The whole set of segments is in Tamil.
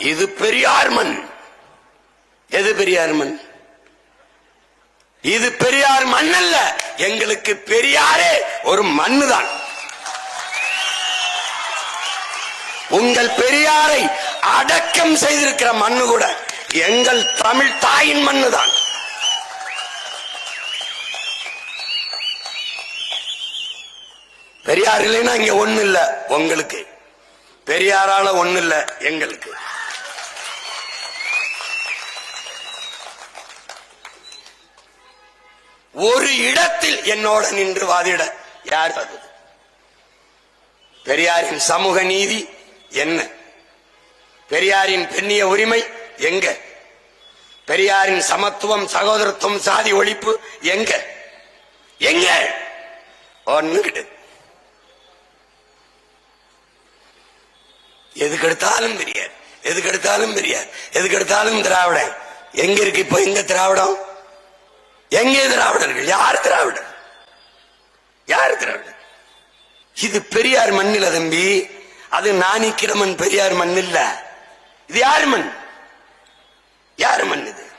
இது பெரியார் மண் எது பெரியார் மண் இது பெரியார் மண் அல்ல எங்களுக்கு பெரியாரே ஒரு மண்ணு தான் உங்கள் பெரியாரை அடக்கம் செய்திருக்கிற மண்ணு கூட எங்கள் தமிழ் தாயின் மண்ணு தான் பெரியார் இல்லைன்னா இங்க ஒண்ணு இல்ல உங்களுக்கு. பெரியாரால ஒண்ணு இல்ல எங்களுக்கு. ஒரு இடத்தில் என்னோட நின்று வாதிட யார் அது? பெரியாரின் சமூக நீதி என்ன? பெரியாரின் பெண்ணிய உரிமை எங்க? பெரியாரின் சமத்துவம் சகோதரத்துவம் சாதி ஒழிப்பு எங்க? எங்க? ஒண்ணு கிடையாது எதுக்கு எடுத்தாலும் பெரியார் எதுக்கு எடுத்தாலும் பெரியார் எதுக்கு எடுத்தாலும் திராவிடம். எங்க இருக்கு இப்ப எங்க திராவிடம்? எங்கே திராவிடர்கள்? யார் திராவிடர்? யார் திராவிடர்? இது பெரியார் மண்ணில தம்பி. அது நாணிக்கிரமன் பெரியார் மண் இல்ல. இது யார் மண்? யார் மண் இது?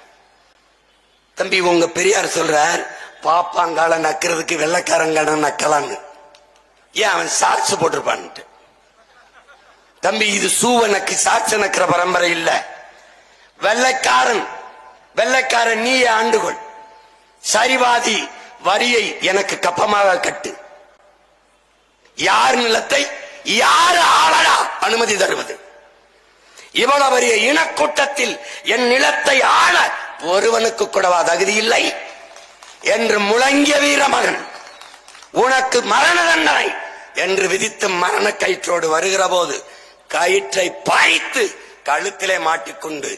தம்பி உங்க பெரியார் சொல்றார் பாப்பாங்கால நக்கிறதுக்கு வெள்ளக்காரங்கால நக்கலான்னு. ஏன் அவன் சாட்சி போட்டிருப்பான்ட்டு? தம்பி இது சூவனுக்கு சாட்சி நக்கிற பரம்பரை இல்ல. வெள்ளைக்காரன். வெள்ளைக்காரன் நீயே ஆண்டுகொள். சரிவாதி வரியை எனக்கு கப்பமாக கட்டு. யார் நிலத்தை யார் ஆளடா அனுமதி தருவது? இவ்வளவு பெரிய இனக்கூட்டத்தில் என் நிலத்தை ஆள ஒருவனுக்கு கூடவா தகுதி இல்லை? என்று முழங்கிய வீர மகன் உனக்கு மரண தண்டனை என்று விதித்து மரண கயிற்றோடு வருகிற போது கயிற்றை பாய்த்து கழுத்திலே மாட்டிக்கொண்டு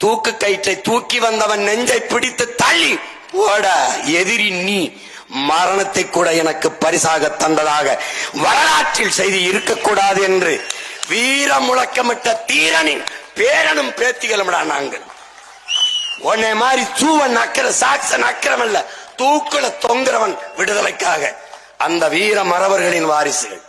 தூக்கு கயிற்றை தூக்கி வந்தவன் நெஞ்சை பிடித்து தள்ளி ஓட எதிரி நீ மரணத்தை கூட எனக்கு பரிசாக தந்ததாக வரலாற்றில் செய்தி இருக்கக்கூடாது என்று வீர முழக்கமிட்ட தீரனின் பேரனும் பேத்திகளும்டா நாங்கள். உன்னை மாதிரி சூவன் அக்கிற சாக்சன் அக்கிரமல்ல தூக்குல தொங்குறவன் விடுதலைக்காக. அந்த வீர மறவர்களின் வாரிசுகள்.